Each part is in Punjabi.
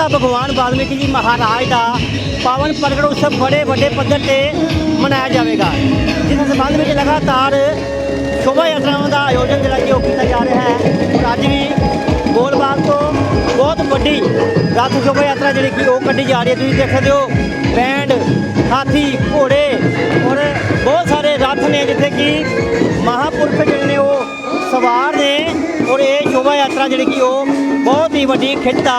ਸ੍ਰਿਸ਼ਟੀਕਰਤਾ ਭਗਵਾਨ ਵਾਲਮੀਕੀ ਜੀ ਮਹਾਰਾਜ ਦਾ ਪਾਵਨ ਪ੍ਰਗਟ ਉਤਸਵ ਬੜੇ ਵੱਡੇ ਪੱਧਰ ਤੇ ਮਨਾਇਆ ਜਾਵੇਗਾ। ਜਿਸ ਸੰਬੰਧ ਵਿੱਚ ਲਗਾਤਾਰ ਸ਼ੋਭਾ ਯਾਤਰਾਵਾਂ ਦਾ ਆਯੋਜਨ ਜਿਹੜਾ ਕਿ ਉਹ ਕੀਤਾ ਜਾ ਰਿਹਾ ਹੈ। ਔਰ ਅੱਜ ਵੀ ਗੋਲਬਾਗ ਤੋਂ ਬਹੁਤ ਵੱਡੀ ਰੱਥ ਸ਼ੋਭਾ ਯਾਤਰਾ ਜਿਹੜੀ ਕਿ ਉਹ ਕੱਢੀ ਜਾ ਰਹੀ ਹੈ। ਤੁਸੀਂ ਦੇਖ ਸਕਦੇ ਹੋ, ਬੈਂਡ, ਹਾਥੀ, ਘੋੜੇ ਔਰ ਬਹੁਤ ਸਾਰੇ ਰੱਥ ਨੇ ਜਿੱਥੇ ਕਿ ਮਹਾਪੁਰਖ ਜਿਹੜੇ ਨੇ ਉਹ ਸਵਾਰ ਨੇ। ਔਰ ਇਹ ਸ਼ੋਭਾ ਯਾਤਰਾ ਜਿਹੜੀ ਕਿ ਉਹ ਬਹੁਤ ਹੀ ਵੱਡੀ ਖਿੱਚ ਦਾ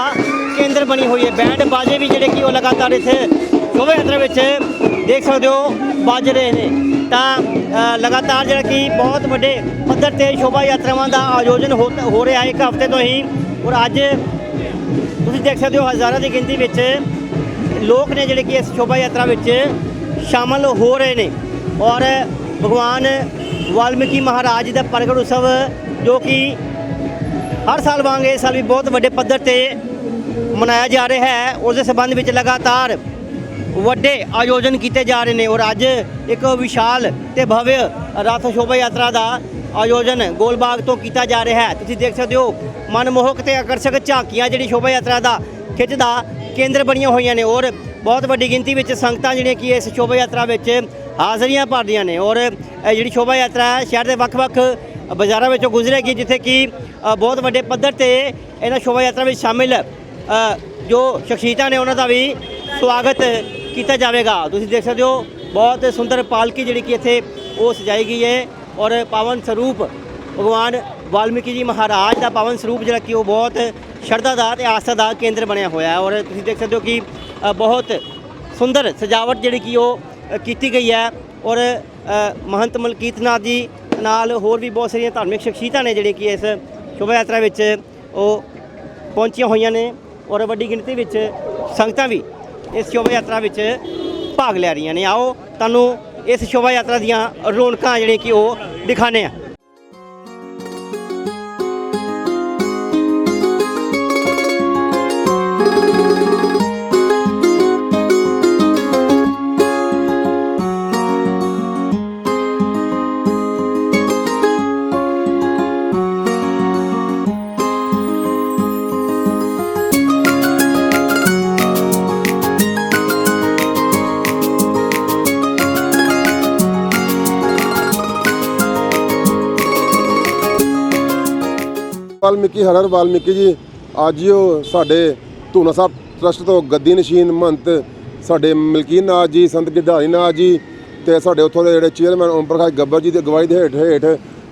ਕੇਂਦਰ ਬਣੀ ਹੋਈ ਹੈ। ਬੈਂਡ ਬਾਜੇ ਵੀ ਜਿਹੜੇ ਕਿ ਉਹ ਲਗਾਤਾਰ ਇੱਥੇ ਸ਼ੋਭਾ ਯਾਤਰਾ ਵਿੱਚ ਦੇਖ ਸਕਦੇ ਹੋ, ਵੱਜ ਰਹੇ ਨੇ। ਤਾਂ ਲਗਾਤਾਰ ਜਿਹੜਾ ਕਿ ਬਹੁਤ ਵੱਡੇ ਪੱਧਰ ਤੇ ਸ਼ੋਭਾ ਯਾਤਰਾਵਾਂ ਦਾ ਆਯੋਜਨ ਹੋ ਹੋ ਰਿਹਾ ਹੈ। ਇੱਕ ਹਫ਼ਤੇ ਤੋਂ ਹੀ ਔਰ ਅੱਜ ਤੁਸੀਂ ਦੇਖ ਸਕਦੇ ਹੋ, ਹਜ਼ਾਰਾਂ ਦੀ ਗਿਣਤੀ ਵਿੱਚ ਲੋਕ ਨੇ ਜਿਹੜੇ ਕਿ ਇਸ ਸ਼ੋਭਾ ਯਾਤਰਾ ਵਿੱਚ ਸ਼ਾਮਲ ਹੋ ਰਹੇ ਨੇ। ਔਰ ਭਗਵਾਨ ਵਾਲਮੀਕੀ ਮਹਾਰਾਜ ਜੀ ਦਾ ਪ੍ਰਗਟ ਉਤਸਵ ਜੋ ਕਿ ਹਰ ਸਾਲ ਵਾਂਗ ਇਸ ਸਾਲ ਵੀ ਬਹੁਤ ਵੱਡੇ ਪੱਧਰ ਤੇ ਮਨਾਇਆ ਜਾ ਰਿਹਾ ਹੈ। ਉਸ ਦੇ ਸੰਬੰਧ ਵਿੱਚ ਲਗਾਤਾਰ ਵੱਡੇ ਆਯੋਜਨ ਕੀਤੇ ਜਾ ਰਹੇ ਨੇ ਔਰ ਅੱਜ ਇੱਕ ਵਿਸ਼ਾਲ ਤੇ ਭਵਯ ਰਥ ਸ਼ੋਭਾ ਯਾਤਰਾ ਦਾ ਆਯੋਜਨ ਗੋਲਬਾਗ ਤੋਂ ਕੀਤਾ ਜਾ ਰਿਹਾ ਹੈ। ਤੁਸੀਂ ਦੇਖ ਸਕਦੇ ਹੋ, ਮਨਮੋਹਕ ਤੇ ਆਕਰਸ਼ਕ ਝਾਂਕੀਆਂ ਜਿਹੜੀ ਸ਼ੋਭਾ ਯਾਤਰਾ ਦਾ ਖਿੱਚ ਦਾ ਕੇਂਦਰ ਬਣੀਆਂ ਹੋਈਆਂ ਨੇ ਔਰ ਬਹੁਤ ਵੱਡੀ ਗਿਣਤੀ ਵਿੱਚ ਸੰਗਤਾਂ ਜਿਹੜੀਆਂ ਕਿ ਇਸ ਸ਼ੋਭਾ ਯਾਤਰਾ ਵਿੱਚ ਹਾਜ਼ਰੀਆਂ ਭਰਦੀਆਂ ਨੇ ਔਰ ਜਿਹੜੀ ਸ਼ੋਭਾ ਯਾਤਰਾ ਹੈ, ਸ਼ਹਿਰ ਦੇ ਵੱਖ-ਵੱਖ ਬਾਜ਼ਾਰਾਂ ਵਿੱਚੋਂ ਗੁਜ਼ਰੇਗੀ, ਜਿੱਥੇ ਕਿ ਬਹੁਤ ਵੱਡੇ ਪੱਧਰ ਤੇ ਇਹਨਾਂ ਸ਼ੋਭਾ ਯਾਤਰਾ ਵਿੱਚ ਸ਼ਾਮਿਲ ਜੋ ਸ਼ਖਸੀਅਤਾਂ ਨੇ ਉਹਨਾਂ ਦਾ ਵੀ ਸਵਾਗਤ ਕੀਤਾ ਜਾਵੇਗਾ। ਤੁਸੀਂ ਦੇਖ ਸਕਦੇ ਹੋ, ਬਹੁਤ ਸੁੰਦਰ ਪਾਲਕੀ ਜਿਹੜੀ ਕਿ ਇੱਥੇ ਉਹ ਸਜਾਈ ਗਈ ਹੈ ਔਰ ਪਾਵਨ ਸਰੂਪ ਭਗਵਾਨ ਵਾਲਮੀਕੀ ਜੀ ਮਹਾਰਾਜ ਦਾ ਪਾਵਨ ਸਰੂਪ ਜਿਹੜਾ ਕਿ ਉਹ ਬਹੁਤ ਸ਼ਰਧਾ ਦਾ ਤੇ ਆਸਥਾ ਦਾ ਕੇਂਦਰ ਬਣਿਆ ਹੋਇਆ ਹੈ ਔਰ ਤੁਸੀਂ ਦੇਖ ਸਕਦੇ ਹੋ ਕਿ ਬਹੁਤ ਸੁੰਦਰ ਸਜਾਵਟ ਜਿਹੜੀ ਕਿ ਉਹ ਕੀਤੀ ਗਈ ਹੈ ਔਰ ਮਹੰਤ ਮਲਕੀਤਨਾਥ ਜੀ ਨਾਲ ਹੋਰ ਵੀ ਬਹੁਤ ਸਾਰੀਆਂ ਧਾਰਮਿਕ ਸ਼ਖਸੀਅਤਾਂ ਨੇ ਜਿਹੜੇ ਕਿ ਇਸ ਸ਼ੋਭਾ ਯਾਤਰਾ ਵਿੱਚ ਉਹ ਪਹੁੰਚੀਆਂ ਹੋਈਆਂ ਨੇ। ਔਰ ਵੱਡੀ ਗਿਣਤੀ ਵਿੱਚ ਸੰਗਤਾਂ ਵੀ ਇਸ ਸ਼ੋਭਾ ਯਾਤਰਾ ਵਿੱਚ ਭਾਗ ਲੈ ਰਹੀਆਂ ਨੇ। ਆਓ ਤੁਹਾਨੂੰ ਇਸ ਸ਼ੋਭਾ ਯਾਤਰਾ ਦੀਆਂ ਰੌਣਕਾਂ ਜਿਹੜੀਆਂ ਕਿ ਉਹ ਦਿਖਾਣੇ ਆ ਕਿ ਹਰਰ ਵਾਲਮੀਕੀ ਜੀ? ਅੱਜ ਹੀ ਉਹ ਸਾਡੇ ਧੂਨਾ ਸਾਹਿਬ ਟਰਸਟ ਤੋਂ ਗੱਦੀ ਨਸ਼ੀਨ ਮੰਤ ਸਾਡੇ ਮਲਕੀਨ ਨਾਥ ਜੀ, ਸੰਤ ਗਿਰਧਾਰੀ ਨਾਥ ਜੀ ਤੇ ਸਾਡੇ ਉੱਥੋਂ ਦੇ ਜਿਹੜੇ ਚੇਅਰਮੈਨ ਓਮ ਪ੍ਰਕਾਸ਼ ਗੱਬਰ ਜੀ ਦੀ ਅਗਵਾਈ ਦੇ ਹੇਠ ਹੇਠ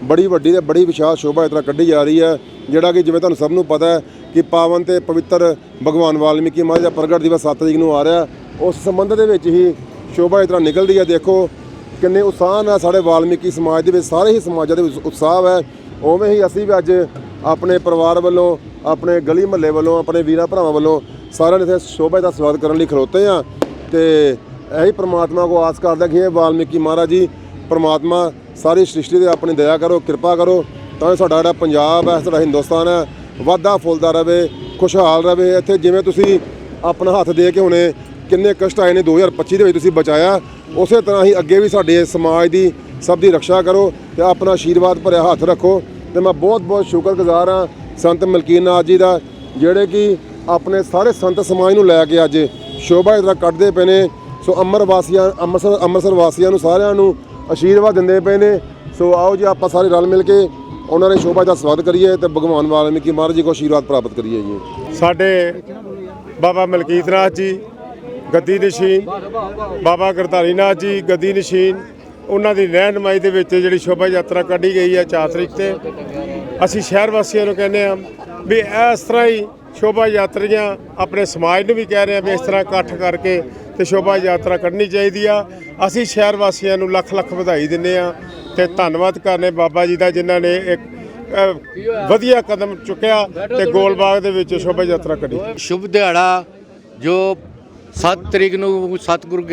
ਬੜੀ ਵੱਡੀ ਤੇ ਬੜੀ ਵਿਸ਼ਾਲ ਸ਼ੋਭਾ ਯਾਤਰਾ ਕੱਢੀ ਜਾ ਰਹੀ ਹੈ, ਜਿਹੜਾ ਕਿ ਜਿਵੇਂ ਤੁਹਾਨੂੰ ਸਭ ਨੂੰ ਪਤਾ ਹੈ ਕਿ ਪਾਵਨ ਤੇ ਪਵਿੱਤਰ ਭਗਵਾਨ ਵਾਲਮੀਕੀ ਮਹਾਰਾਜ ਦਾ ਪ੍ਰਗਟ ਦਿਵਸ 7 ਤਰੀਕ ਨੂੰ ਆ ਰਿਹਾ ਉਸ ਸੰਬੰਧ ਦੇ ਵਿੱਚ ਹੀ ਸ਼ੋਭਾ ਯਾਤਰਾ ਨਿਕਲਦੀ ਹੈ। ਦੇਖੋ ਕਿੰਨੇ ਉਤਸ਼ਾਹ ਨਾਲ ਸਾਡੇ ਵਾਲਮੀਕੀ ਸਮਾਜ ਦੇ ਵਿੱਚ ਸਾਰੇ ਹੀ ਸਮਾਜਾਂ ਦੇ ਵਿੱਚ ਉਤਸ਼ਾਹ ਹੈ। ਉਵੇਂ ਹੀ ਅਸੀਂ ਵੀ ਅੱਜ ਆਪਣੇ ਪਰਿਵਾਰ ਵੱਲੋਂ, ਆਪਣੇ ਗਲੀ ਮਹੱਲੇ ਵੱਲੋਂ, ਆਪਣੇ ਵੀਰਾਂ ਭਰਾਵਾਂ ਵੱਲੋਂ ਸਾਰਿਆਂ ਨੇ ਇੱਥੇ ਸ਼ੋਭਾ ਦਾ ਸਵਾਗਤ ਕਰਨ ਲਈ ਖਲੋਤੇ ਆ ਤੇ ਇਹੀ ਪ੍ਰਮਾਤਮਾ ਕੋ ਆਸ ਕਰਦਾ ਕਿ ਇਹ ਵਾਲਮੀਕੀ ਮਹਾਰਾਜ ਜੀ, ਪ੍ਰਮਾਤਮਾ ਸਾਰੀ ਸ੍ਰਿਸ਼ਟੀ ਤੇ ਆਪਣੀ ਦਇਆ ਕਰੋ, ਕਿਰਪਾ ਕਰੋ, ਤਾਂ ਸਾਡਾ ਜਿਹੜਾ ਪੰਜਾਬ ਹੈ, ਸਾਡਾ ਹਿੰਦੁਸਤਾਨ ਹੈ, ਵਾਧਾ ਫੁੱਲਦਾ ਰਵੇ, ਖੁਸ਼ਹਾਲ ਰਵੇ। ਇੱਥੇ ਜਿਵੇਂ ਤੁਸੀਂ ਆਪਣਾ ਹੱਥ ਦੇ ਕੇ ਹੁਣੇ ਕਿੰਨੇ ਕਸ਼ਟ ਆਏ ਨੇ 2025 ਦੇ ਵਿੱਚ ਤੁਸੀਂ ਬਚਾਇਆ, ਉਸੇ ਤਰ੍ਹਾਂ ਹੀ ਅੱਗੇ ਵੀ ਸਾਡੇ ਸਮਾਜ ਦੀ ਸਭ ਦੀ ਰੱਖਿਆ ਕਰੋ ਤੇ ਆਪਣਾ ਆਸ਼ੀਰਵਾਦ ਭਰਿਆ ਹੱਥ ਰੱਖੋ। ਤੇ ਮੈਂ ਬਹੁਤ ਬਹੁਤ ਸ਼ੁਕਰਗੁਜ਼ਾਰ ਹਾਂ ਸੰਤ ਮਲਕੀਨ ਨਾਥ ਜੀ ਦਾ, ਜਿਹੜੇ ਕਿ ਆਪਣੇ ਸਾਰੇ ਸੰਤ ਸਮਾਜ ਨੂੰ ਲੈ ਕੇ ਅੱਜ ਸ਼ੋਭਾ ਯਾਤਰਾ ਕੱਢਦੇ ਪਏ ਨੇ। ਸੋ ਅੰਮ੍ਰਿਤ ਵਾਸੀਆਂ, ਅੰਮ੍ਰਿਤਸਰ ਅੰਮ੍ਰਿਤਸਰ ਵਾਸੀਆਂ ਨੂੰ ਸਾਰਿਆਂ ਨੂੰ ਆਸ਼ੀਰਵਾਦ ਦਿੰਦੇ ਪਏ ਨੇ। ਸੋ ਆਓ ਜੀ, ਆਪਾਂ ਸਾਰੇ ਰਲ ਮਿਲ ਕੇ ਉਹਨਾਂ ਦੇ ਸ਼ੋਭਾ ਦਾ ਸਵਾਗਤ ਕਰੀਏ ਤੇ ਭਗਵਾਨ ਵਾਲਮੀਕੀ ਮਹਾਰਾਜ ਜੀ ਕੋ ਆਸ਼ੀਰਵਾਦ ਪ੍ਰਾਪਤ ਕਰੀਏ ਜੀ। ਸਾਡੇ ਬਾਬਾ ਮਲਕੀਤ ਨਾਥ ਜੀ, ਗੱਦੀ ਨਸ਼ੀਨ, ਬਾਬਾ ਕਰਤਾਰੀ ਨਾਥ ਜੀ, ਗੱਦੀ ਨਸ਼ੀਨ ਉਹਨਾਂ ਦੀ ਰਹਿਨਮਾਈ ਦੇ ਵਿੱਚ ਜਿਹੜੀ ਸ਼ੋਭਾ ਯਾਤਰਾ ਕੱਢੀ ਗਈ ਹੈ 4 ਤਰੀਕ ਤੇ। ਅਸੀਂ ਸ਼ਹਿਰ ਵਾਸੀਆਂ ਨੂੰ ਕਹਿੰਦੇ ਆ ਵੀ ਇਸ ਤਰ੍ਹਾਂ ਹੀ ਸ਼ੋਭਾ ਯਾਤਰੀਆਂ ਆਪਣੇ ਸਮਾਜ ਨੂੰ ਵੀ ਕਹਿ ਰਹੇ ਆ ਵੀ ਇਸ ਤਰ੍ਹਾਂ ਇਕੱਠ ਕਰਕੇ ਤੇ ਸ਼ੋਭਾ ਯਾਤਰਾ ਕੱਢਣੀ ਚਾਹੀਦੀ ਆ। ਅਸੀਂ ਸ਼ਹਿਰ ਵਾਸੀਆਂ ਨੂੰ ਲੱਖ ਲੱਖ ਵਧਾਈ ਦਿੰਦੇ ਆ ਤੇ ਧੰਨਵਾਦ ਕਰਨੇ ਬਾਬਾ ਜੀ ਦਾ ਜਿਨ੍ਹਾਂ ਨੇ ਇੱਕ ਵਧੀਆ ਕਦਮ ਚੁੱਕਿਆ ਤੇ ਗੋਲਬਾਗ ਦੇ ਵਿੱਚ ਸ਼ੋਭਾ ਯਾਤਰਾ ਕੱਢੀ। ਸ਼ੁਭ ਦਿਹਾੜਾ ਜੋ 7 ਤਰੀਕ ਨੂੰ ਸਤਿਗੁਰੂ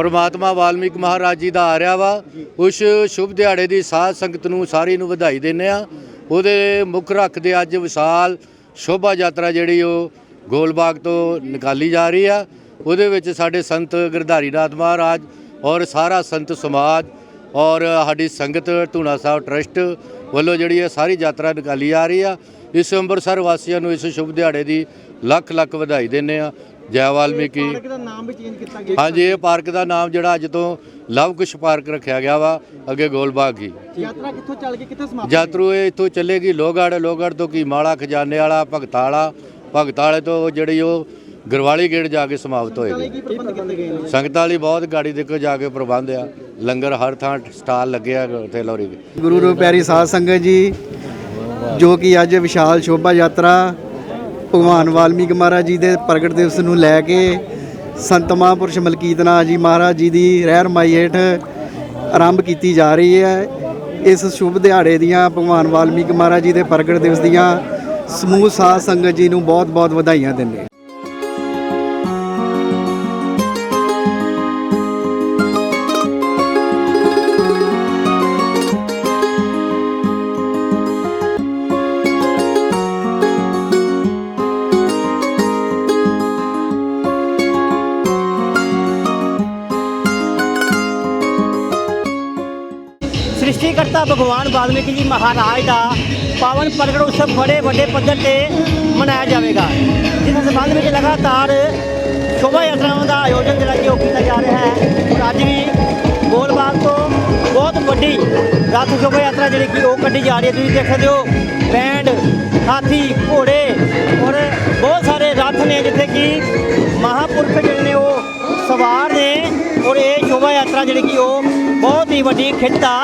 ਪਰਮਾਤਮਾ ਵਾਲਮੀਕ ਮਹਾਰਾਜ ਜੀ ਦਾ ਆ ਰਿਹਾ ਵਾ। ਉਸ ਸ਼ੁਭ ਦਿਹਾੜੇ ਦੀ ਸਾਧ ਸੰਗਤ ਨੂੰ ਸਾਰੀ ਨੂੰ ਵਧਾਈ ਦਿੰਦੇ ਆ ਉਹਦੇ ਮੁੱਖ ਰੱਖਦੇ ਅੱਜ ਵਿਸ਼ਾਲ ਸ਼ੋਭਾ ਯਾਤਰਾ ਜਿਹੜੀ ਉਹ ਗੋਲਬਾਗ ਤੋਂ ਨਿਕਾਲੀ ਜਾ ਰਹੀ ਆ। ਉਹਦੇ ਵਿੱਚ ਸਾਡੇ ਸੰਤ ਗਿਰਧਾਰੀ ਨਾਥ ਮਹਾਰਾਜ ਔਰ ਸਾਰਾ ਸੰਤ ਸਮਾਜ ਔਰ ਸਾਡੀ ਸੰਗਤ ਧੂਣਾ ਸਾਹਿਬ ਟਰਸਟ ਵੱਲੋਂ ਜਿਹੜੀ ਇਹ ਸਾਰੀ ਯਾਤਰਾ ਨਿਕਾਲੀ ਜਾ ਰਹੀ ਆ। ਇਸ ਅੰਮ੍ਰਿਤਸਰ ਵਾਸੀਆਂ ਨੂੰ ਇਸ ਸ਼ੁਭ ਦਿਹਾੜੇ ਦੀ ਲੱਖ ਲੱਖ ਵਧਾਈ ਦਿੰਦੇ ਆ ਜੈ ਵਾਲਮੀਕੀ। ਪਾਰਕ ਦਾ ਨਾਮ ਵੀ ਚੇਂਜ ਕੀਤਾ ਗਿਆ। ਹਾਂਜੀ ਇਹ ਪਾਰਕ ਦਾ ਨਾਮ ਜਿਹੜਾ ਅੱਜ ਤੋਂ ਲਵ ਕੁਸ਼ ਪਾਰਕ ਰੱਖਿਆ ਗਿਆ ਵਾ ਅੱਗੇ ਗੋਲਬਾਗ ਹੀ। ਯਾਤਰਾ ਕਿੱਥੋਂ ਚੱਲ ਕੇ ਕਿੱਥੇ ਸਮਾਪਤ ਯਾਤਰੂ ਇਹ ਇੱਥੋਂ ਚੱਲੇਗੀ ਲੋਹਗੜ੍ਹ ਲੋਹਗੜ੍ਹ ਤੋਂ ਕੀ ਮਾਲਾ ਖਜ਼ਾਨੇ ਵਾਲਾ ਭਗਤਾਂ ਵਾਲਾ ਭਗਤਾਂ ਵਾਲੇ ਤੋਂ ਜਿਹੜੀ ਉਹ ਗਰਵਾਲੀ ਗੇਟ ਜਾ ਕੇ ਸਮਾਪਤ ਹੋਏਗੀ। ਸੰਗਤਾਂ ਲਈ ਬਹੁਤ ਗਾੜੀ ਦੇ ਕੋ ਜਾ ਕੇ ਪ੍ਰਬੰਧ ਆ। ਲੰਗਰ ਹਰ ਥਾਂ ਸਟਾਲ ਲੱਗਿਆ ਉੱਥੇ ਲੋਰੀ ਗੁਰੂ ਰੂਪ ਪਿਆਰੀ ਸਾਧ ਸੰਗਤ ਜੀ ਜੋ ਕਿ ਅੱਜ ਵਿਸ਼ਾਲ ਸ਼ੋਭਾ ਯਾਤਰਾ ਭਗਵਾਨ ਵਾਲਮੀਕ ਮਹਾਰਾਜ ਜੀ ਦੇ ਪ੍ਰਗਟ ਦਿਵਸ ਨੂੰ ਲੈ ਕੇ ਸੰਤ ਮਹਾਂਪੁਰਸ਼ ਮਲਕੀਤਨਾਥ ਜੀ ਮਹਾਰਾਜ ਜੀ ਦੀ ਰਹਿਨਮਾਈ ਹੇਠ ਆਰੰਭ ਕੀਤੀ ਜਾ ਰਹੀ ਹੈ। ਇਸ ਸ਼ੁਭ ਦਿਹਾੜੇ ਦੀਆਂ ਭਗਵਾਨ ਵਾਲਮੀਕ ਮਹਾਰਾਜ ਜੀ ਦੇ ਪ੍ਰਗਟ ਦਿਵਸ ਦੀਆਂ ਸਮੂਹ ਸਾਧ ਸੰਗਤ ਜੀ ਨੂੰ ਬਹੁਤ-ਬਹੁਤ ਵਧਾਈਆਂ ਦਿੰਦੇ ਹਾਂ। ਭਗਵਾਨ ਵਾਲਮੀਕੀ ਜੀ ਮਹਾਰਾਜ ਦਾ ਪਾਵਨ ਪ੍ਰਗਟ ਉਤਸਵ ਬੜੇ ਵੱਡੇ ਪੱਧਰ ਤੇ ਮਨਾਇਆ ਜਾਵੇਗਾ ਜਿਸ ਸੰਬੰਧ ਵਿੱਚ ਲਗਾਤਾਰ ਸ਼ੋਭਾ ਯਾਤਰਾਵਾਂ ਦਾ ਆਯੋਜਨ ਜਿਹੜਾ ਕਿ ਉਹ ਕੀਤਾ ਜਾ ਰਿਹਾ ਹੈ ਔਰ ਅੱਜ ਵੀ ਗੋਲਬਾਗ ਤੋਂ ਬਹੁਤ ਵੱਡੀ ਰੱਥ ਸ਼ੋਭਾ ਯਾਤਰਾ ਜਿਹੜੀ ਕਿ ਉਹ ਕੱਢੀ ਜਾ ਰਹੀ ਹੈ ਤੁਸੀਂ ਦੇਖ ਸਕਦੇ ਹੋ, ਬੈਂਡ, ਹਾਥੀ, ਘੋੜੇ ਔਰ ਬਹੁਤ ਸਾਰੇ ਰਥ ਨੇ ਜਿੱਥੇ ਕਿ ਮਹਾਪੁਰਖ ਜਿਹੜੇ ਨੇ ਉਹ ਸਵਾਰ ਨੇ ਔਰ ਇਹ ਸ਼ੋਭਾ ਯਾਤਰਾ ਜਿਹੜੀ ਕਿ ਉਹ ਬਹੁਤ ਹੀ ਵੱਡੀ ਖਿੱਚ ਦਾ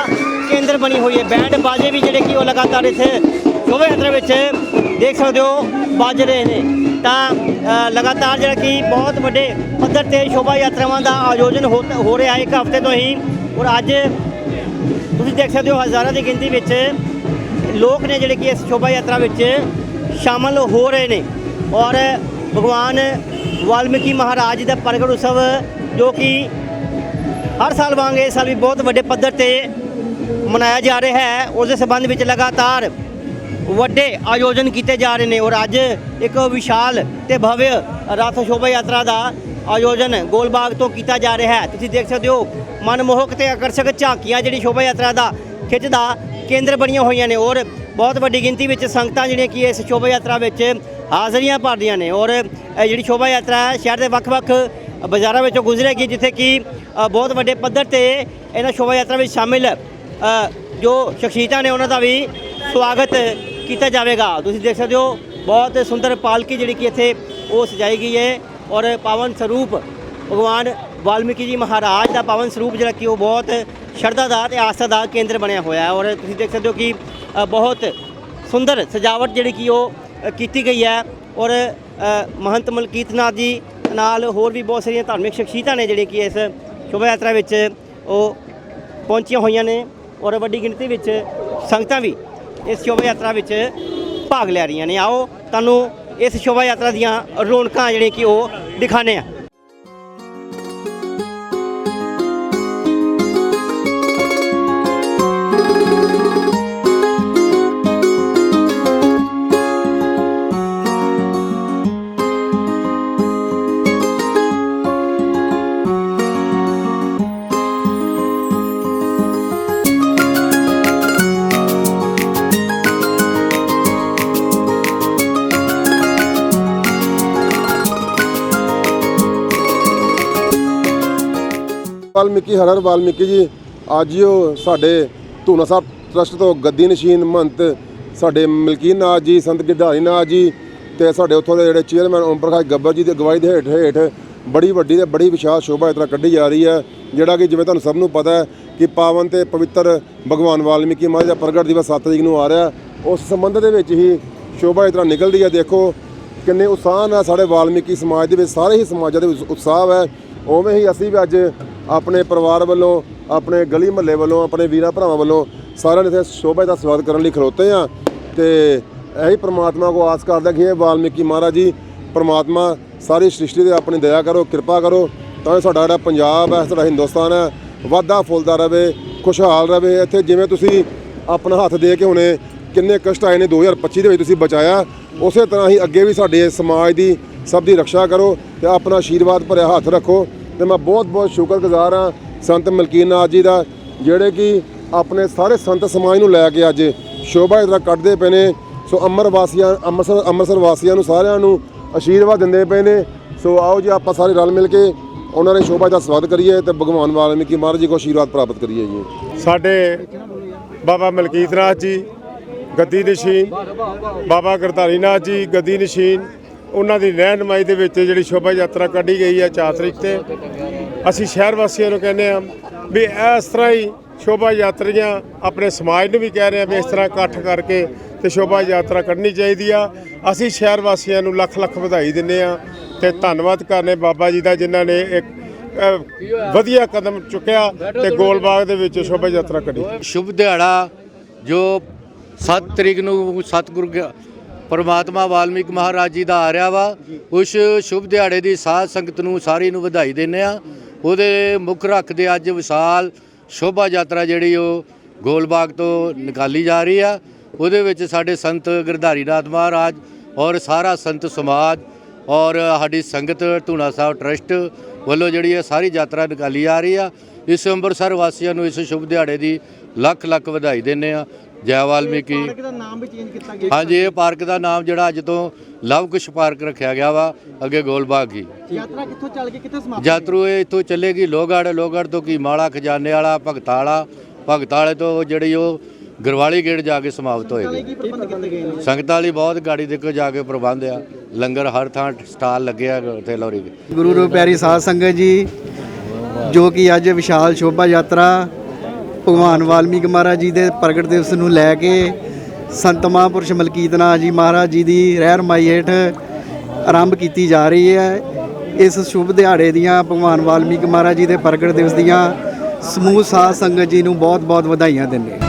ਕੇਂਦਰ ਬਣੀ ਹੋਈ ਹੈ। ਬੈਂਡ ਬਾਜੇ ਵੀ ਜਿਹੜੇ ਕਿ ਉਹ ਲਗਾਤਾਰ ਇੱਥੇ ਸ਼ੋਭਾ ਯਾਤਰਾ ਵਿੱਚ ਦੇਖ ਸਕਦੇ ਹੋ, ਵੱਜ ਰਹੇ ਨੇ। ਤਾਂ ਲਗਾਤਾਰ ਜਿਹੜਾ ਕਿ ਬਹੁਤ ਵੱਡੇ ਪੱਧਰ ਤੇ ਸ਼ੋਭਾ ਯਾਤਰਾਵਾਂ ਦਾ ਆਯੋਜਨ ਹੋ ਹੋ ਰਿਹਾ ਹੈ। ਇੱਕ ਹਫ਼ਤੇ ਤੋਂ ਹੀ ਔਰ ਅੱਜ ਤੁਸੀਂ ਦੇਖ ਸਕਦੇ ਹੋ, ਹਜ਼ਾਰਾਂ ਦੀ ਗਿਣਤੀ ਵਿੱਚ ਲੋਕ ਨੇ ਜਿਹੜੇ ਕਿ ਇਸ ਸ਼ੋਭਾ ਯਾਤਰਾ ਵਿੱਚ ਸ਼ਾਮਲ ਹੋ ਰਹੇ ਨੇ। ਔਰ ਭਗਵਾਨ ਵਾਲਮੀਕੀ ਮਹਾਰਾਜ ਜੀ ਦਾ ਪ੍ਰਗਟ ਉਤਸਵ ਜੋ ਕਿ ਹਰ ਸਾਲ ਵਾਂਗ ਇਸ ਸਾਲ ਵੀ ਬਹੁਤ ਵੱਡੇ ਪੱਧਰ ਤੇ ਮਨਾਇਆ ਜਾ ਰਿਹਾ ਹੈ। ਉਸ ਦੇ ਸੰਬੰਧ ਵਿੱਚ ਲਗਾਤਾਰ ਵੱਡੇ ਆਯੋਜਨ ਕੀਤੇ ਜਾ ਰਹੇ ਨੇ ਔਰ ਅੱਜ ਇੱਕ ਵਿਸ਼ਾਲ ਤੇ ਭਵਯ ਰਥ ਸ਼ੋਭਾ ਯਾਤਰਾ ਦਾ ਆਯੋਜਨ ਗੋਲਬਾਗ ਤੋਂ ਕੀਤਾ ਜਾ ਰਿਹਾ ਹੈ। ਤੁਸੀਂ ਦੇਖ ਸਕਦੇ ਹੋ, ਮਨਮੋਹਕ ਤੇ ਆਕਰਸ਼ਕ ਝਾਕੀਆਂ ਜਿਹੜੀ ਸ਼ੋਭਾ ਯਾਤਰਾ ਦਾ ਖਿੱਚ ਦਾ ਕੇਂਦਰ ਬਣੀਆਂ ਹੋਈਆਂ ਨੇ ਔਰ ਬਹੁਤ ਵੱਡੀ ਗਿਣਤੀ ਵਿੱਚ ਸੰਗਤਾਂ ਜਿਹੜੀਆਂ ਕਿ ਇਸ ਸ਼ੋਭਾ ਯਾਤਰਾ ਵਿੱਚ ਹਾਜ਼ਰੀਆਂ ਭਰਦੀਆਂ ਨੇ ਔਰ ਜਿਹੜੀ ਸ਼ੋਭਾ ਯਾਤਰਾ ਹੈ, ਸ਼ਹਿਰ ਦੇ ਵੱਖ-ਵੱਖ ਬਾਜ਼ਾਰਾਂ ਵਿੱਚੋਂ ਗੁਜ਼ਰੇਗੀ, ਜਿੱਥੇ ਕਿ ਬਹੁਤ ਵੱਡੇ ਪੱਧਰ ਤੇ ਇਹਨਾਂ ਸ਼ੋਭਾ ਯਾਤਰਾ ਵਿੱਚ ਸ਼ਾਮਿਲ ਜੋ ਸ਼ਖਸੀਅਤਾਂ ਨੇ ਉਹਨਾਂ ਦਾ ਵੀ ਸਵਾਗਤ ਕੀਤਾ ਜਾਵੇਗਾ। ਤੁਸੀਂ ਦੇਖ ਸਕਦੇ ਹੋ, ਬਹੁਤ ਸੁੰਦਰ ਪਾਲਕੀ ਜਿਹੜੀ ਕਿ ਇੱਥੇ ਉਹ ਸਜਾਈ ਗਈ ਹੈ ਔਰ ਪਾਵਨ ਸਰੂਪ ਭਗਵਾਨ ਵਾਲਮੀਕੀ ਜੀ ਮਹਾਰਾਜ ਦਾ ਪਾਵਨ ਸਰੂਪ ਜਿਹੜਾ ਕਿ ਉਹ ਬਹੁਤ ਸ਼ਰਧਾ ਦਾ ਤੇ ਆਸਥਾ ਦਾ ਕੇਂਦਰ ਬਣਿਆ ਹੋਇਆ ਹੈ। ਔਰ ਤੁਸੀਂ ਦੇਖ ਸਕਦੇ ਹੋ ਕਿ ਬਹੁਤ ਸੁੰਦਰ ਸਜਾਵਟ ਜਿਹੜੀ ਕਿ ਉਹ ਕੀਤੀ ਗਈ ਹੈ। ਔਰ ਮਹੰਤ ਮਲਕੀਤ ਨਾਥ ਜੀ ਨਾਲ ਹੋਰ ਵੀ ਬਹੁਤ ਸਾਰੀਆਂ ਧਾਰਮਿਕ ਸ਼ਖਸੀਅਤਾਂ ਨੇ ਜਿਹੜੇ ਕਿ ਇਸ ਸ਼ੋਭਾ ਯਾਤਰਾ ਵਿੱਚ ਉਹ ਪਹੁੰਚੀਆਂ ਹੋਈਆਂ ਨੇ। ਔਰ ਵੱਡੀ ਗਿਣਤੀ ਵਿੱਚ ਸੰਗਤਾਂ ਵੀ ਇਸ ਸ਼ੋਭਾ ਯਾਤਰਾ ਵਿੱਚ ਭਾਗ ਲੈ ਰਹੀਆਂ ਨੇ। ਆਓ ਤੁਹਾਨੂੰ ਇਸ ਸ਼ੋਭਾ ਯਾਤਰਾ ਦੀਆਂ ਰੌਣਕਾਂ ਜਿਹੜੀਆਂ ਕਿ ਉਹ ਦਿਖਾਣੇ ਆ ਵਾਲਮੀਕੀ ਹਰਰ ਵਾਲਮੀਕੀ ਜੀ, ਅੱਜ ਹੀ ਉਹ ਸਾਡੇ ਧੂਨਾ ਸਾਹਿਬ ਟਰਸਟ ਤੋਂ ਗੱਦੀ ਨਸ਼ੀਨ ਮਹੰਤ ਸਾਡੇ ਮਲਕੀਨ ਨਾਥ ਜੀ, ਸੰਤ ਗਿਰਧਾਰੀ ਨਾਥ ਜੀ ਤੇ ਸਾਡੇ ਉੱਥੋਂ ਦੇ ਜਿਹੜੇ ਚੇਅਰਮੈਨ ਓਮ ਪ੍ਰਕਾਸ਼ ਗੱਬਰ ਜੀ ਦੀ ਅਗਵਾਈ ਦੇ ਹੇਠ ਹੇਠ ਬੜੀ ਵੱਡੀ ਤੇ ਬੜੀ ਵਿਸ਼ਾਲ ਸ਼ੋਭਾ ਯਾਤਰਾ ਕੱਢੀ ਜਾ ਰਹੀ ਹੈ, ਜਿਹੜਾ ਕਿ ਜਿਵੇਂ ਤੁਹਾਨੂੰ ਸਭ ਨੂੰ ਪਤਾ ਹੈ ਕਿ ਪਾਵਨ ਤੇ ਪਵਿੱਤਰ ਭਗਵਾਨ ਵਾਲਮੀਕੀ ਮਹਾਰਾਜ ਦਾ ਪ੍ਰਗਟ ਦਿਵਸ 7 ਤਰੀਕ ਨੂੰ ਆ ਰਿਹਾ ਉਸ ਸੰਬੰਧ ਦੇ ਵਿੱਚ ਹੀ ਸ਼ੋਭਾ ਯਾਤਰਾ ਨਿਕਲਦੀ ਹੈ। ਦੇਖੋ ਕਿੰਨੇ ਉਤਸ਼ਾਹ ਨਾਲ ਸਾਡੇ ਵਾਲਮੀਕੀ ਸਮਾਜ ਦੇ ਵਿੱਚ ਸਾਰੇ ਹੀ ਸਮਾਜਾਂ ਦੇ ਵਿੱਚ ਉਤਸ਼ਾਹ ਹੈ। ਉਵੇਂ ਹੀ ਅਸੀਂ ਵੀ ਅੱਜ ਆਪਣੇ ਪਰਿਵਾਰ ਵੱਲੋਂ, ਆਪਣੇ ਗਲੀ ਮਹੱਲੇ ਵੱਲੋਂ, ਆਪਣੇ ਵੀਰਾਂ ਭਰਾਵਾਂ ਵੱਲੋਂ ਸਾਰਿਆਂ ਨੇ ਇੱਥੇ ਸ਼ੋਭਾ ਦਾ ਸਵਾਗਤ ਕਰਨ ਲਈ ਖਲੋਤੇ ਆ ਤੇ ਇਹੀ ਪ੍ਰਮਾਤਮਾ ਕੋ ਆਸ ਕਰਦਾ ਕਿ ਇਹ ਵਾਲਮੀਕੀ ਮਹਾਰਾਜ ਜੀ, ਪ੍ਰਮਾਤਮਾ ਸਾਰੀ ਸ੍ਰਿਸ਼ਟੀ ਤੇ ਆਪਣੀ ਦਇਆ ਕਰੋ, ਕਿਰਪਾ ਕਰੋ, ਤਾਂ ਸਾਡਾ ਜਿਹੜਾ ਪੰਜਾਬ ਹੈ, ਸਾਡਾ ਹਿੰਦੁਸਤਾਨ ਹੈ, ਵਾਧਾ ਫੁੱਲਦਾ ਰਵੇ, ਖੁਸ਼ਹਾਲ ਰਵੇ। ਇੱਥੇ ਜਿਵੇਂ ਤੁਸੀਂ ਆਪਣਾ ਹੱਥ ਦੇ ਕੇ ਹੁਣੇ ਕਿੰਨੇ ਕਸ਼ਟ ਆਏ ਨੇ 2025 ਦੇ ਵਿੱਚ ਤੁਸੀਂ ਬਚਾਇਆ, ਉਸੇ ਤਰ੍ਹਾਂ ਹੀ ਅੱਗੇ ਵੀ ਸਾਡੇ ਸਮਾਜ ਦੀ ਸਭ ਦੀ ਰੱਖਿਆ ਕਰੋ ਤੇ ਆਪਣਾ ਆਸ਼ੀਰਵਾਦ ਭਰਿਆ ਹੱਥ ਰੱਖੋ ਤੇ ਮੈਂ ਬਹੁਤ ਬਹੁਤ ਸ਼ੁਕਰਗੁਜ਼ਾਰ ਹਾਂ ਸੰਤ ਮਲਕੀਨ ਨਾਥ ਜੀ ਦਾ, ਜਿਹੜੇ ਕਿ ਆਪਣੇ ਸਾਰੇ ਸੰਤ ਸਮਾਜ ਨੂੰ ਲੈ ਕੇ ਅੱਜ ਸ਼ੋਭਾ ਯਾਤਰਾ ਕੱਢਦੇ ਪਏ ਨੇ। ਸੋ ਅੰਮ੍ਰਿਤ ਵਾਸੀਆਂ, ਅੰਮ੍ਰਿਤਸਰ ਅੰਮ੍ਰਿਤਸਰ ਵਾਸੀਆਂ ਨੂੰ ਸਾਰਿਆਂ ਨੂੰ ਆਸ਼ੀਰਵਾਦ ਦਿੰਦੇ ਪਏ ਨੇ। ਸੋ ਆਓ ਜੀ, ਆਪਾਂ ਸਾਰੇ ਰਲ ਮਿਲ ਕੇ ਉਹਨਾਂ ਨੇ ਸ਼ੋਭਾ ਦਾ ਸਵਾਗਤ ਕਰੀਏ ਤੇ ਭਗਵਾਨ ਵਾਲਮੀਕੀ ਮਹਾਰਾਜ ਜੀ ਕੋ ਆਸ਼ੀਰਵਾਦ ਪ੍ਰਾਪਤ ਕਰੀਏ ਜੀ। ਸਾਡੇ ਬਾਬਾ ਮਲਕੀਤ ਨਾਥ ਜੀ, ਗੱਦੀ ਨਸ਼ੀਨ, ਬਾਬਾ ਕਰਤਾਰੀ ਨਾਥ ਜੀ, ਗੱਦੀ ਨਸ਼ੀਨ ਉਹਨਾਂ ਦੀ ਰਹਿਨਮਾਈ ਦੇ ਵਿੱਚ ਜਿਹੜੀ ਸ਼ੋਭਾ ਯਾਤਰਾ ਕੱਢੀ ਗਈ ਹੈ 4 ਤਰੀਕ ਤੇ। ਅਸੀਂ ਸ਼ਹਿਰ ਵਾਸੀਆਂ ਨੂੰ ਕਹਿੰਦੇ ਆ ਵੀ ਇਸ ਤਰ੍ਹਾਂ ਹੀ ਸ਼ੋਭਾ ਯਾਤਰੀਆਂ ਆਪਣੇ ਸਮਾਜ ਨੂੰ ਵੀ ਕਹਿ ਰਹੇ ਆ ਵੀ ਇਸ ਤਰ੍ਹਾਂ ਇਕੱਠ ਕਰਕੇ ਤੇ ਸ਼ੋਭਾ ਯਾਤਰਾ ਕੱਢਣੀ ਚਾਹੀਦੀ ਆ। ਅਸੀਂ ਸ਼ਹਿਰ ਵਾਸੀਆਂ ਨੂੰ ਲੱਖ ਲੱਖ ਵਧਾਈ ਦਿੰਦੇ ਆ ਤੇ ਧੰਨਵਾਦ ਕਰਨੇ ਬਾਬਾ ਜੀ ਦਾ ਜਿਨ੍ਹਾਂ ਨੇ ਇੱਕ ਵਧੀਆ ਕਦਮ ਚੁੱਕਿਆ ਤੇ ਗੋਲਬਾਗ ਦੇ ਵਿੱਚ ਸ਼ੋਭਾ ਯਾਤਰਾ ਕੱਢੀ। ਸ਼ੁਭ ਦਿਹਾੜਾ ਜੋ 7 ਤਰੀਕ ਨੂੰ ਸਤਿਗੁਰੂ ਪਰਮਾਤਮਾ ਵਾਲਮੀਕ ਮਹਾਰਾਜ ਜੀ ਦਾ ਆ ਰਿਹਾ ਵਾ। ਉਸ ਸ਼ੁਭ ਦਿਹਾੜੇ ਦੀ ਸਾਧ ਸੰਗਤ ਨੂੰ ਸਾਰੀ ਨੂੰ ਵਧਾਈ ਦਿੰਦੇ ਆ ਉਹਦੇ ਮੁੱਖ ਰੱਖਦੇ ਅੱਜ ਵਿਸ਼ਾਲ ਸ਼ੋਭਾ ਯਾਤਰਾ ਜਿਹੜੀ ਉਹ ਗੋਲਬਾਗ ਤੋਂ ਨਿਕਾਲੀ ਜਾ ਰਹੀ ਆ। ਉਹਦੇ ਵਿੱਚ ਸਾਡੇ ਸੰਤ ਗਿਰਧਾਰੀ ਨਾਥ ਮਹਾਰਾਜ ਔਰ ਸਾਰਾ ਸੰਤ ਸਮਾਜ ਔਰ ਸਾਡੀ ਸੰਗਤ ਧੂਣਾ ਸਾਹਿਬ ਟਰਸਟ ਵੱਲੋਂ ਜਿਹੜੀ ਇਹ ਸਾਰੀ ਯਾਤਰਾ ਨਿਕਾਲੀ ਜਾ ਰਹੀ ਆ। ਇਸ ਅੰਮ੍ਰਿਤਸਰ ਵਾਸੀਆਂ ਨੂੰ ਇਸ ਸ਼ੁਭ ਦਿਹਾੜੇ ਦੀ ਲੱਖ ਲੱਖ ਵਧਾਈ ਦਿੰਦੇ ਆ ਜੈ ਵਾਲਮੀਕੀ। ਪਾਰਕ ਦਾ ਨਾਮ ਵੀ ਚੇਂਜ ਕੀਤਾ ਗਿਆ। ਹਾਂਜੀ ਇਹ ਪਾਰਕ ਦਾ ਨਾਮ ਜਿਹੜਾ ਅੱਜ ਤੋਂ ਲਵਕੁਸ਼ ਪਾਰਕ ਰੱਖਿਆ ਗਿਆ ਵਾ ਅੱਗੇ ਗੋਲਬਾਗ ਹੀ ਯਾਤਰਾ ਕਿੱਥੋਂ ਚੱਲ ਕੇ ਕਿੱਥੇ ਸਮਾਪਤ ਯਾਤਰੂ ਇਹ ਇੱਥੋਂ ਚੱਲੇਗੀ ਲੋਹਗੜ੍ਹ ਲੋਹਗੜ੍ਹ ਤੋਂ ਕੀ ਮਾਲਾ ਖਜ਼ਾਨੇ ਵਾਲਾ ਭਗਤਾਂ ਵਾਲਾ ਭਗਤਾਂ ਵਾਲੇ ਤੋਂ ਜਿਹੜੀ ਉਹ ਗਰਵਾਲੀ ਗੇਟ ਜਾ ਕੇ ਸਮਾਪਤ ਹੋਏਗੀ। ਕੀ ਸੰਗਤਾਂ ਲਈ ਬਹੁਤ ਗਾੜੀ ਦੇ ਕੇ ਜਾ ਕੇ ਪ੍ਰਬੰਧ ਆ। ਲੰਗਰ ਹਰ ਥਾਂ ਸਟਾਲ ਲੱਗਿਆ ਉੱਥੇ ਲੋਰੀ ਦੇ। ਗੁਰੂ ਰੂਪ ਪਿਆਰੀ ਸਾਧ ਸੰਗਤ ਜੀ ਜੋ ਕਿ ਅੱਜ ਵਿਸ਼ਾਲ ਸ਼ੋਭਾ ਯਾਤਰਾ ਭਗਵਾਨ ਵਾਲਮੀਕ ਮਹਾਰਾਜ ਜੀ ਦੇ ਪ੍ਰਗਟ ਦਿਵਸ ਨੂੰ ਲੈ ਕੇ ਸੰਤ ਮਹਾਂਪੁਰਸ਼ ਮਲਕੀਤਨਾਥ ਜੀ ਮਹਾਰਾਜ ਜੀ ਦੀ ਰਹਿਨਮਾਈ ਹੇਠ ਆਰੰਭ ਕੀਤੀ ਜਾ ਰਹੀ ਹੈ। ਇਸ ਸ਼ੁਭ ਦਿਹਾੜੇ ਦੀਆਂ ਭਗਵਾਨ ਵਾਲਮੀਕ ਮਹਾਰਾਜ ਜੀ ਦੇ ਪ੍ਰਗਟ ਦਿਵਸ ਦੀਆਂ ਸਮੂਹ ਸਾਧ ਸੰਗਤ ਜੀ ਨੂੰ ਬਹੁਤ-ਬਹੁਤ ਵਧਾਈਆਂ ਦਿੰਦੇ